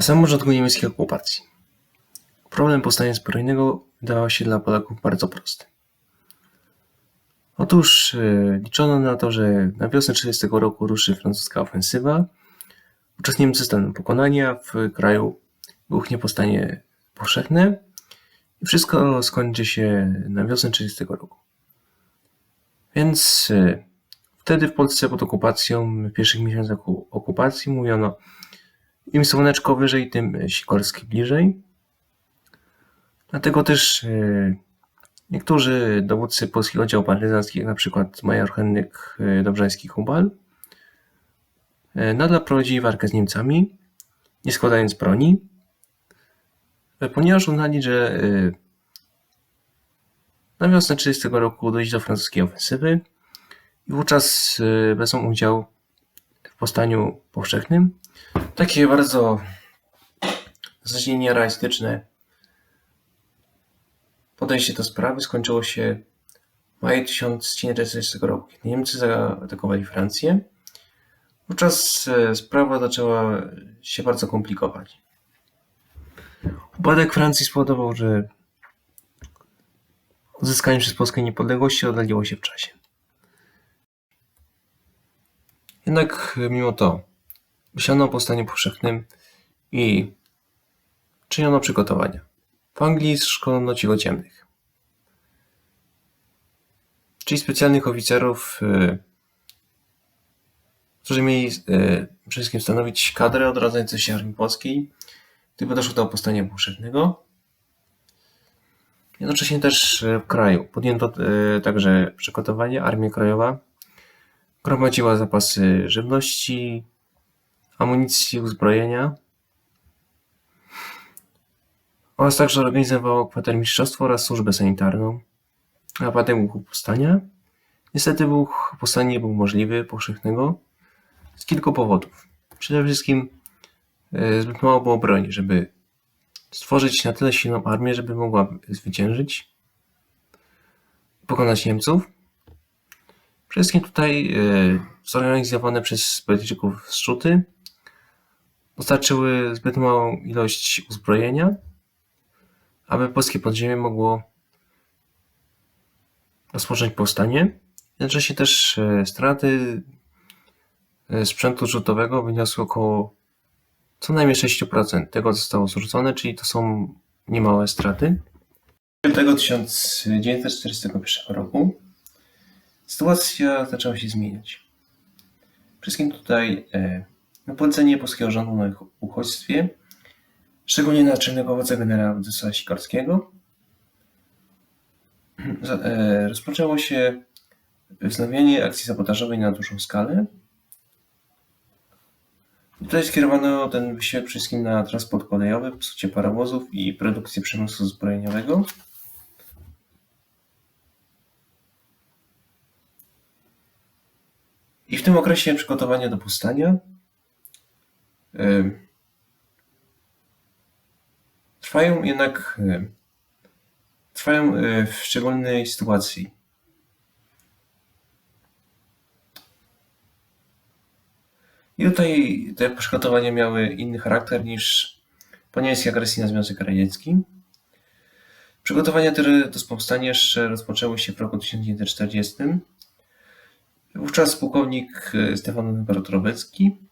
Na samym niemieckiej okupacji problem powstania zbrojnego wydawał się dla Polaków bardzo prosty. Otóż e, liczono na to, że na wiosnę 1940 roku ruszy francuska ofensywa. Wówczas Niemcy pokonania, w kraju wybuchnie powstanie powszechne i wszystko skończy się na wiosnę 1940 roku. Więc e, wtedy w Polsce pod okupacją, w pierwszych miesiącach okupacji mówiono im słoneczko wyżej, tym Sikorski bliżej. Dlatego też e, niektórzy dowódcy polskich oddziałów partyzanckich, na przykład major Henryk e, Dobrzański-Hubal, e, nadal prowadzili walkę z Niemcami, nie składając broni, ponieważ uznali, że na wiosnę 1930 roku dojdzie do francuskiej ofensywy i wówczas wezmą udział w powstaniu powszechnym. Takie bardzo znacznie nierealistyczne podejście do sprawy skończyło się w maju 1940 roku, kiedy Niemcy zaatakowali Francję. Wówczas e, sprawa zaczęła się bardzo komplikować. Upadek Francji spowodował, że odzyskanie przez Polskę niepodległości oddaliło się w czasie. Jednak mimo to myślano o powstaniu powszechnym i czyniono przygotowania. W Anglii szkolono ciemnych, czyli specjalnych oficerów, y, którzy mieli y, przede wszystkim stanowić kadrę odradzającą się armii polskiej, gdyby doszło do powstania powszechnego. Jednocześnie też w kraju podjęto y, także przygotowanie. Armia Krajowa gromadziła zapasy żywności, amunicji, uzbrojenia oraz także organizowało kwatermistrzostwo oraz służbę sanitarną. A potem wybuchu powstania. Niestety wybuch nie był możliwy, powszechnego, z kilku powodów. Przede wszystkim e, zbyt mało było broni, żeby stworzyć na tyle silną armię, żeby mogła zwyciężyć, pokonać Niemców. Przede wszystkim tutaj e, zorganizowane przez Brytyjczyków zrzuty dostarczyły zbyt małą ilość uzbrojenia, aby polskie podziemie mogło rozpocząć powstanie. Jednocześnie też e, straty e, sprzętu rzutowego wyniosły około co najmniej 6% tego, co zostało zrzucone, czyli to są niemałe straty. 1941 roku sytuacja zaczęła się zmieniać. Wszystkim tutaj e, polecenie polskiego rządu na uchodźstwie szczególnie naczelnego wodza generała Władysława Sikorskiego, e, rozpoczęło się wznowienie akcji sabotażowej na dużą skalę. Tutaj skierowano ten wysiłek wszystkim na transport kolejowy, psucie parowozów i produkcję przemysłu zbrojeniowego. I w tym okresie przygotowania do powstania Trwają jednak trwają e, w szczególnej sytuacji. I tutaj te przygotowania miały inny charakter niż po niemieckiej agresji na Związek Radziecki. Przygotowania te do powstania jeszcze rozpoczęły się w roku 1940. Wówczas pułkownik e, Stefan Bartorobecki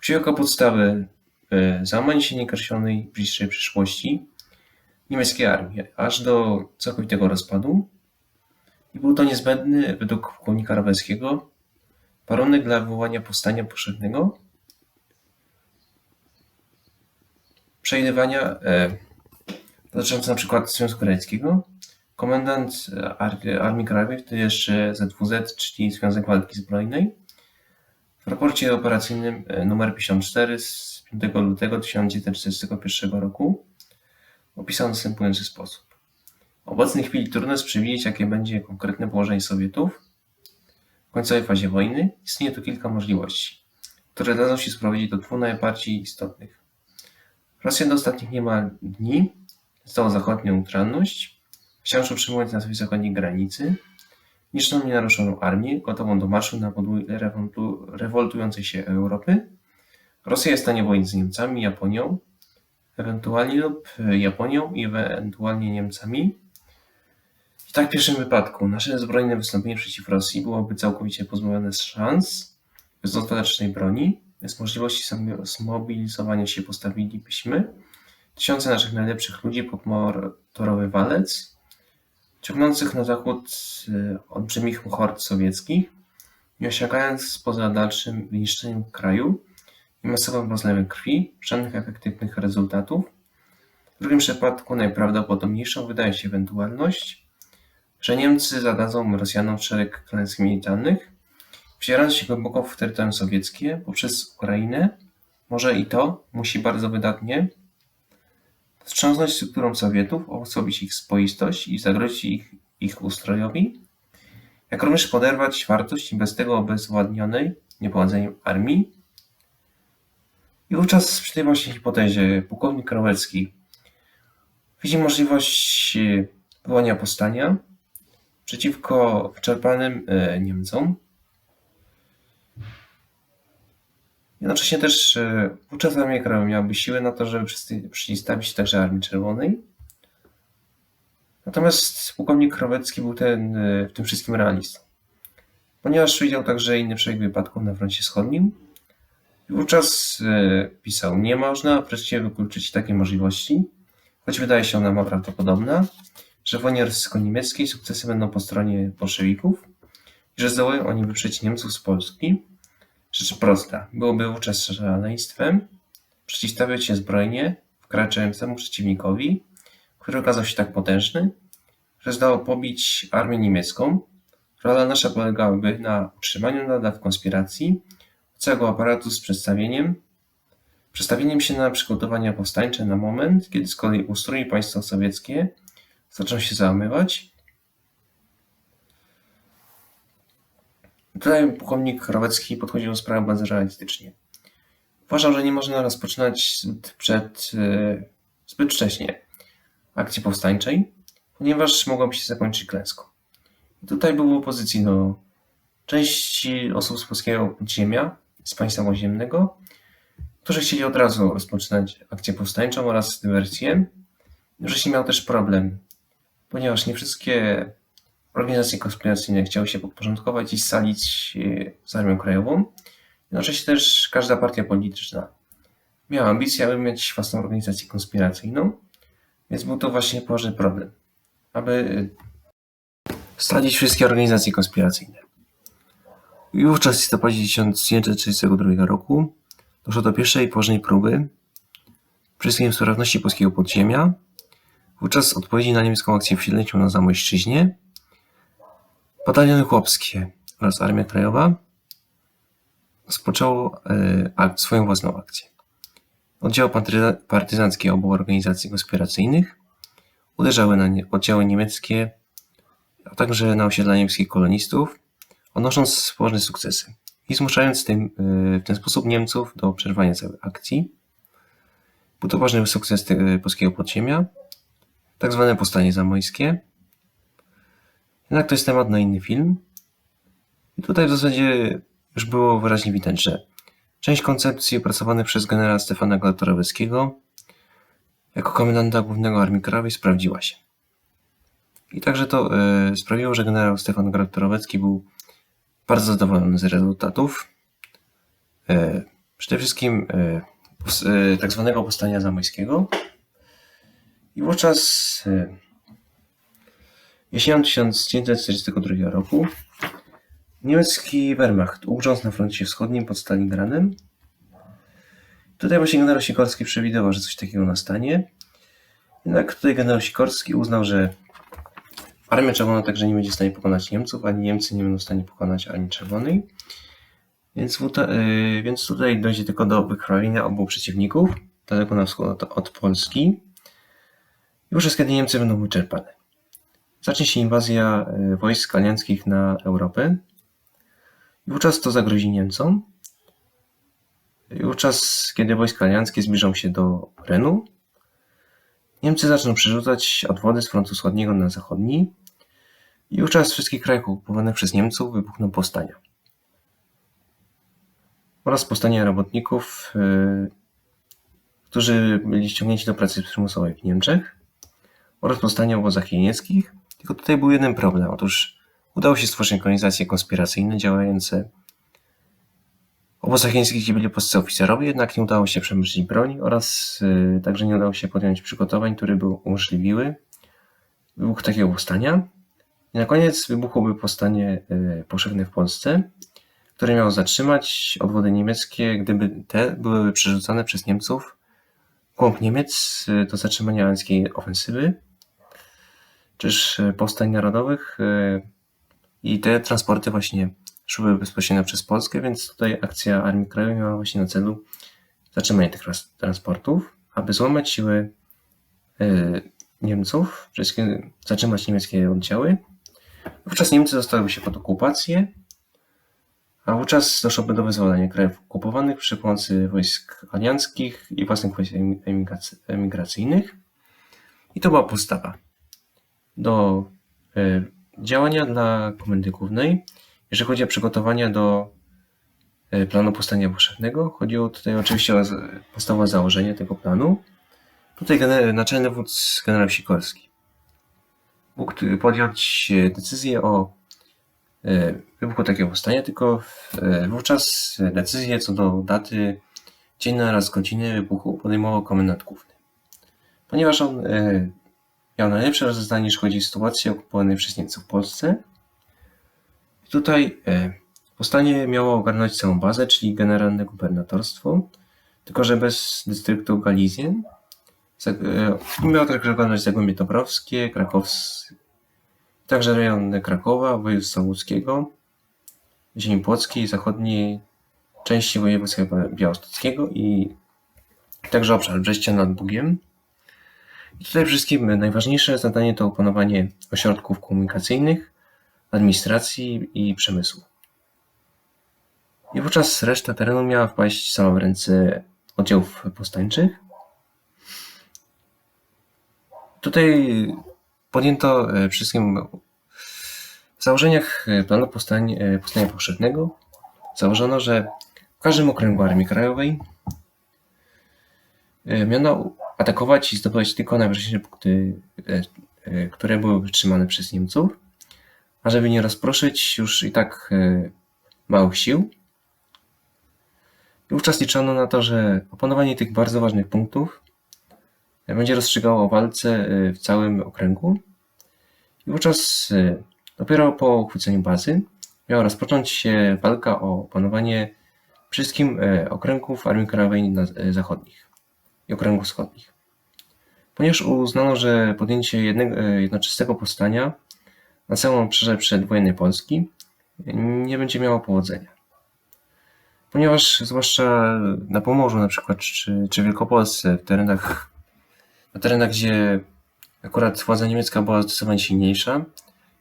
przyjął jako podstawę E, załamanie się nieokreślonej bliższej przyszłości niemieckiej armii, aż do całkowitego rozpadu. I był to niezbędny, według pułkownika Rawelskiego, warunek dla wywołania powstania powszechnego, przewidywania e, dotyczące na przykład Związku Radzieckiego. Komendant Armii Krajowej, wtedy jeszcze ZWZ, czyli Związek Walki Zbrojnej, w raporcie operacyjnym e, nr 54 z 5 lutego 1941 roku opisał w następujący sposób. W obecnej chwili trudno jest przewidzieć, jakie będzie konkretne położenie Sowietów w końcowej fazie wojny. Istnieje tu kilka możliwości, które dadzą się sprowadzić do dwóch najbardziej istotnych. Rosja do ostatnich niemal dni stała zachodnią neutralność, wciąż utrzymując na swojej zachodniej granicy liczną nienaruszoną armię, gotową do marszu na podwój rewoltującej się Europy, Rosja jest w stanie wojny z Niemcami, Japonią, ewentualnie lub Japonią i ewentualnie Niemcami. I tak w pierwszym wypadku nasze zbrojne wystąpienie przeciw Rosji byłoby całkowicie pozbawione szans bez dostatecznej broni, bez możliwości zmobilizowania się postawilibyśmy tysiące naszych najlepszych ludzi pod motorowy walec, ciągnących na zachód y, olbrzymich hord sowieckich nie osiągając poza dalszym wyniszczeniem kraju i masowym rozlewem krwi żadnych efektywnych rezultatów. W drugim przypadku najprawdopodobniejszą wydaje się ewentualność, że Niemcy zadadzą Rosjanom szereg klęsk militarnych, wcierając się głęboko w terytorium sowieckie poprzez Ukrainę, może i to musi bardzo wydatnie wstrząsnąć strukturą Sowietów, osłabić ich spoistość i zagrozić ich, ich ustrojowi, jak również poderwać wartość bez tego obezwładnionej niepowodzeniem armii. I wówczas przy tej właśnie hipotezie pułkownik Krowecki widzi możliwość e, wywołania powstania przeciwko wyczerpanym e, Niemcom. Jednocześnie też e, wówczas Armia Krajowa miałaby siłę na to, żeby przeciwstawić się także Armii Czerwonej. Natomiast pułkownik Krowecki był ten, e, w tym wszystkim realistą, ponieważ widział także inny przebieg wypadków na froncie wschodnim. Wówczas e, pisał, nie można wreszcie wykluczyć takiej możliwości, choć wydaje się ona prawdopodobna, że w wojnie rosyjsko-niemieckiej sukcesy będą po stronie bolszewików i że zdołają oni wyprzeć Niemców z Polski. Rzecz prosta, byłoby wówczas szaleństwem przeciwstawiać się zbrojnie wkraczającemu przeciwnikowi, który okazał się tak potężny, że zdało pobić armię niemiecką. Rola nasza polegałaby na utrzymaniu nadal w konspiracji całego aparatu z przedstawieniem, przestawieniem się na przygotowania powstańcze na moment, kiedy z kolei ustrój państwa sowieckie zaczną się załamywać. Tutaj pułkownik Rowecki podchodził do sprawy bardzo realistycznie. Uważał, że nie można rozpoczynać przed, e, zbyt wcześnie akcji powstańczej, ponieważ mogłaby się zakończyć klęską. I tutaj był opozycji do części osób z polskiego podziemia, z państwa podziemnego, którzy chcieli od razu rozpoczynać akcję powstańczą oraz dywersję. Wrześniej miał też problem, ponieważ nie wszystkie organizacje konspiracyjne chciały się podporządkować i scalić z Armią Krajową. Jednocześnie też każda partia polityczna miała ambicję, aby mieć własną organizację konspiracyjną, więc był to właśnie poważny problem, aby stalić wszystkie organizacje konspiracyjne. I wówczas w listopadzie 1932 roku doszło do pierwszej poważnej próby wszystkim sprawności polskiego podziemia. Wówczas odpowiedzi na niemiecką akcję w Siedleciu na Zamojszczyźnie bataliony chłopskie oraz Armia Krajowa rozpoczęło e, swoją własną akcję. Oddziały partyzanckie obu organizacji konspiracyjnych uderzały na oddziały niemieckie, a także na osiedla niemieckich kolonistów, odnosząc poważne sukcesy i zmuszając tym, w ten sposób Niemców do przerwania całej akcji. Był to ważny sukces polskiego podziemia, tak zwane powstanie zamojskie. Jednak to jest temat na inny film. I tutaj w zasadzie już było wyraźnie widać, że Część koncepcji opracowanych przez generała Stefana Glatorowskiego jako komendanta głównego Armii Krajowej sprawdziła się. I także to e, sprawiło, że generał Stefan Glatorowski był bardzo zadowolony z rezultatów. E, przede wszystkim e, tak zwanego powstania zamojskiego. I wówczas jesienią 1942 roku Niemiecki Wehrmacht ugrzązł na froncie wschodnim pod Stalingradem. Tutaj właśnie generał Sikorski przewidywał, że coś takiego nastanie. Jednak tutaj generał Sikorski uznał, że Armia Czerwona także nie będzie w stanie pokonać Niemców, ani Niemcy nie będą w stanie pokonać Armii Czerwonej. Więc, yy, więc tutaj dojdzie tylko do wykrwawienia obu przeciwników, daleko na wschód od, Polski. Już kiedy Niemcy będą wyczerpane. Zacznie się inwazja yy, wojsk alianckich na Europę. Wówczas to zagrozi Niemcom. Wówczas, kiedy wojska alianckie zbliżą się do Renu, Niemcy zaczną przerzucać odwody z frontu wschodniego na zachodni i wówczas wszystkich krajach okupowanych przez Niemców wybuchną powstania. oraz powstanie robotników, y, którzy byli ściągnięci do pracy przymusowej w Niemczech oraz powstanie w obozach jenieckich. Tylko tutaj był jeden problem. Otóż udało się stworzyć organizacje konspiracyjne działające w obozach jeńskich, gdzie byli polscy oficerowie, jednak nie udało się przemyśleć broni oraz y, także nie udało się podjąć przygotowań, które by umożliwiły wybuch takiego powstania. I na koniec wybuchłoby powstanie y, powszechne w Polsce, które miało zatrzymać odwody niemieckie, gdyby te były przerzucone przez Niemców głąb Niemiec y, do zatrzymania amerykańskiej ofensywy, czyż y, powstań narodowych y, i te transporty właśnie szły bezpośrednio przez Polskę, więc tutaj akcja Armii Krajowej miała właśnie na celu zatrzymanie tych transportów, aby złamać siły y, Niemców, przede wszystkim zatrzymać niemieckie oddziały. Wówczas Niemcy zostałyby się pod okupację, a wówczas doszłoby do wyzwolenia krajów okupowanych przy pomocy wojsk alianckich i własnych wojsk emi- emigracy- emigracyjnych. I to była podstawa do y, działania dla Komendy Głównej. Jeżeli chodzi o przygotowania do y, planu powstania powszechnego, chodziło tutaj oczywiście o podstawowe założenie tego planu. Tutaj naczelny wódz generał Sikorski mógł podjąć y, decyzję o wybuchu takiego powstania, tylko wówczas decyzję co do daty, dzień oraz godziny wybuchu podejmował komendant główny. Ponieważ on miał najlepsze rozeznanie, jeśli chodzi o sytuację okupowanej przez Niemców w Polsce. I tutaj y, powstanie miało ogarnąć całą bazę, czyli generalne gubernatorstwo, tylko że bez dystryktu Galizien. Y, Miało także ogarnąć Zagłębie Dąbrowskie, Krakows, także rejon Krakowa, województwa łódzkiego, ziemi płockiej, zachodniej części województwa białostockiego i także obszar Brześcia nad Bugiem. I tutaj wszystkim najważniejsze zadanie to opanowanie ośrodków komunikacyjnych, administracji i przemysłu. I wówczas reszta terenu miała wpaść sama w ręce oddziałów powstańczych. Tutaj podjęto e, wszystkim w założeniach planu powstań, e, powstania powszechnego założono, że w każdym okręgu Armii Krajowej e, miano atakować i zdobywać tylko najważniejsze punkty, e, e, które były wytrzymane przez Niemców, a żeby nie rozproszyć już i tak e, małych sił. Wówczas liczono na to, że opanowanie tych bardzo ważnych punktów będzie rozstrzygało o walce w całym okręgu. I wówczas dopiero po uchwyceniu bazy miała rozpocząć się walka o opanowanie wszystkim okręgów Armii Krajowej Zachodnich i okręgów wschodnich. Ponieważ uznano, że podjęcie jednego, e, jednoczesnego powstania na całym obszarze przedwojennej Polski nie będzie miało powodzenia. Ponieważ zwłaszcza na Pomorzu na przykład, czy, czy Wielkopolsce, w terenach, na terenach, gdzie akurat władza niemiecka była zdecydowanie silniejsza,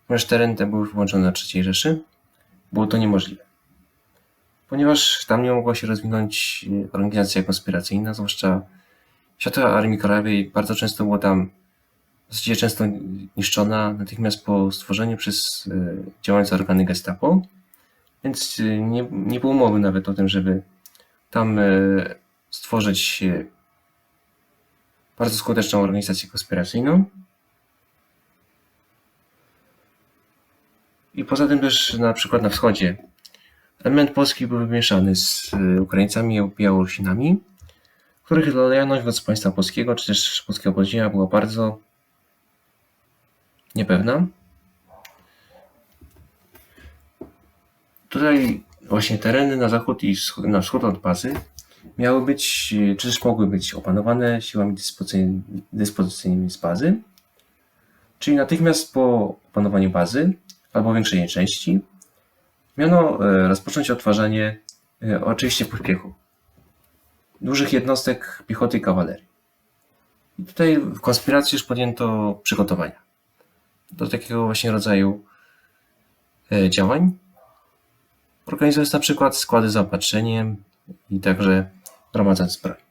ponieważ tereny te były włączone na III Rzeszy, było to niemożliwe. Ponieważ tam nie mogła się rozwinąć e, organizacja konspiracyjna, zwłaszcza Światła Armii Krajowej bardzo często była tam dosyć często niszczona natychmiast po stworzeniu przez e, działające organy Gestapo, więc e, nie, nie było mowy nawet o tym, żeby tam e, stworzyć bardzo skuteczną organizację konspiracyjną. I poza tym też na przykład na wschodzie. Element polski był wymieszany z Ukraińcami i Białorusinami, których lojalność wobec państwa polskiego czy też polskiego podziemia była bardzo niepewna. Tutaj właśnie tereny na zachód i na wschód od bazy miały być, czy też mogły być opanowane siłami dyspozycyjnymi, dyspozycyjnymi z bazy, czyli natychmiast po opanowaniu bazy albo większej jej części miano e, rozpocząć odtwarzanie e, oczywiście pośpiechu dużych jednostek piechoty i kawalerii. I tutaj w konspiracji już podjęto przygotowania do takiego właśnie rodzaju e, działań. Organizując na przykład składy zaopatrzeniem i także gromadząc broń.